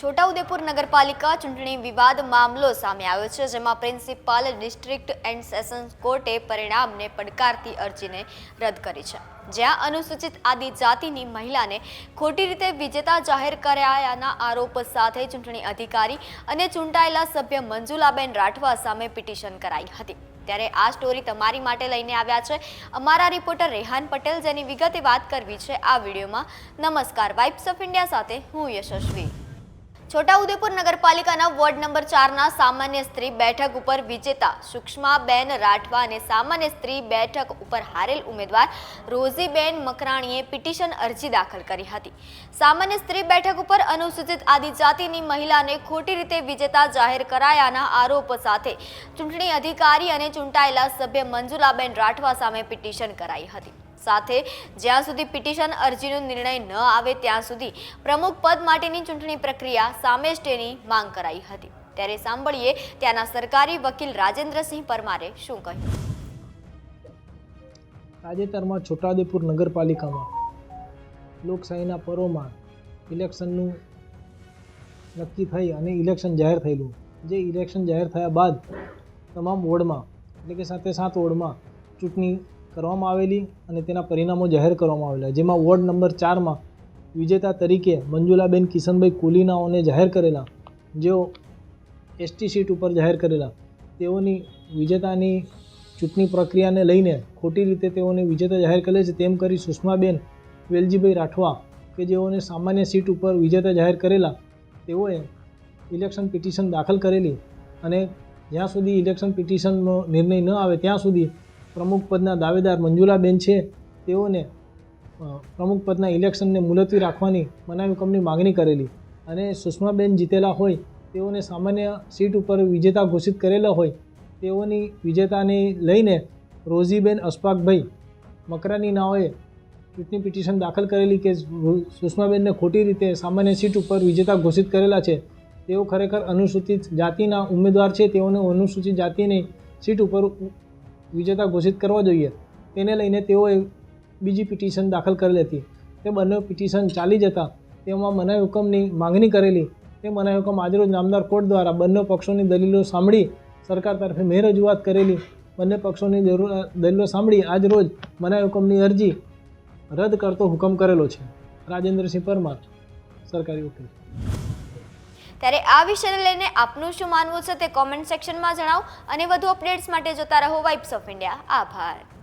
છોટાઉદેપુર નગરપાલિકા ચૂંટણી વિવાદ મામલો સામે આવ્યો છે, જેમાં પ્રિન્સિપાલ ડિસ્ટ્રિક્ટ એન્ડ સેશન્સ કોર્ટે પરિણામને પડકારતી અરજીને રદ કરી છે. જ્યાં અનુસૂચિત આદિજાતિની મહિલાને ખોટી રીતે વિજેતા જાહેર કરાયાના આરોપ સાથે ચૂંટણી અધિકારી અને ચૂંટાયેલા સભ્ય મંજુલાબેન રાઠવા સામે પિટિશન કરાઈ હતી. ત્યારે આ સ્ટોરી તમારી માટે લઈને આવ્યા છે. અમારા રિપોર્ટર રેહાન પટેલ જેની વિગતે વાત કરવી છે આ વિડીયોમાં. નમસ્કાર, વાઇબ્સ ઓફ ઇન્ડિયા સાથે હું યશસ્વી. છોટાઉદેપુર નગરપાલિકાના વોર્ડ નંબર ચારના સામાન્ય સ્ત્રી બેઠક ઉપર વિજેતા સુષ્માબેન રાઠવા અને સામાન્ય સ્ત્રી બેઠક ઉપર હારેલ ઉમેદવાર રોઝીબેન મકરાણીએ પિટિશન અરજી દાખલ કરી હતી. સામાન્ય સ્ત્રી બેઠક ઉપર અનુસૂચિત આદિજાતિની મહિલાને ખોટી રીતે વિજેતા જાહેર કરાયાના આરોપ સાથે ચૂંટણી અધિકારી અને ચૂંટાયેલા સભ્ય મંજુલાબેન રાઠવા સામે પિટિશન કરાઈ હતી. સાથે જ્યાં સુધી પિટિશન અરજીનો નિર્ણય ન આવે ત્યાં સુધી પ્રમુખ પદ માટેની ચૂંટણી પ્રક્રિયા સામે સ્ટેની માંગ કરાઈ હતી. ત્યારે સાંભળીએ ત્યાંના સરકારી વકીલ રાજેન્દ્રસિંહ પરમારે શું કહ્યું. તાજેતરમાં છોટાઉદેપુર નગરપાલિકામાં લોકશાહીના પર્વમાં ઇલેક્શનનું નક્કી થઈ અને ઇલેક્શન જાહેર થયેલું. જે ઇલેક્શન જાહેર થયા બાદ તમામ વોર્ડમાં એટલે કે સાથે સાત વોર્ડમાં ચૂંટણી કરવામાં આવેલી અને તેના પરિણામો જાહેર કરવામાં આવેલા. જેમાં વોર્ડ નંબર ચારમાં વિજેતા તરીકે મંજુલાબેન કિશનભાઈ કુલીનાઓને જાહેર કરેલા, જેઓ એસટી સીટ ઉપર જાહેર કરેલા. તેઓની વિજેતાની ચૂંટણી પ્રક્રિયાને લઈને ખોટી રીતે તેઓને વિજેતા જાહેર કરે છે. તેમ કરી સુષ્માબેન વેલજીભાઈ રાઠવા, કે જેઓને સામાન્ય સીટ ઉપર વિજેતા જાહેર કરેલા, તેઓએ ઇલેક્શન પિટિશન દાખલ કરેલી અને જ્યાં સુધી ઇલેક્શન પિટિશનનો નિર્ણય ન આવે, ત્યાં સુધી પ્રમુખ પદના દાવેદાર મંજુલાબેન છે. તેઓને પ્રમુખપદના પ્રમુખ પદના ઇલેક્શનને મુલતવી રાખવાની મનાવી કમની માગણી કરેલી અને સુષ્માબેન જીતેલા હોય, તેઓને સામાન્ય સીટ ઉપર વિજેતા ઘોષિત કરેલા હોય, તેઓની વિજેતાને લઈને રોઝીબેન અશફાકભાઈ મકરાની નાઓએ ચૂંટણી પિટિશન દાખલ કરેલી કે સુષ્માબેનને ખોટી રીતે સામાન્ય સીટ ઉપર વિજેતા ઘોષિત કરેલા છે. તેઓ ખરેખર અનુસૂચિત જાતિના ઉમેદવાર છે. તેઓને અનુસૂચિત જાતિની સીટ ઉપર વિજેતા ઘોષિત કરવા જોઈએ. તેને લઈને તેઓએ બીજી પિટિશન દાખલ કરેલી હતી તે બંને પિટિશન ચાલી જતા. તેમાં મનાઈ હુકમની માંગણી કરેલી. તે મનાઈ હુકમ આજરોજ નામદાર કોર્ટ દ્વારા બંને પક્ષોની દલીલો સાંભળી સરકાર તરફે મેં રજૂઆત કરેલી. બંને પક્ષોની દલીલો સાંભળી આજ રોજ મનાઈ હુકમની અરજી રદ કરતો હુકમ કરેલો છે. રાજેન્દ્રસિંહ પરમાર, સરકારી વકીલ. ત્યારે આ વિષયને લઈને આપનું શું માનવું છે તે કોમેન્ટ સેક્શનમાં જણાવો અને વધુ અપડેટ્સ માટે જોતા રહો વાઇબ્સ ઓફ ઇન્ડિયા આભાર.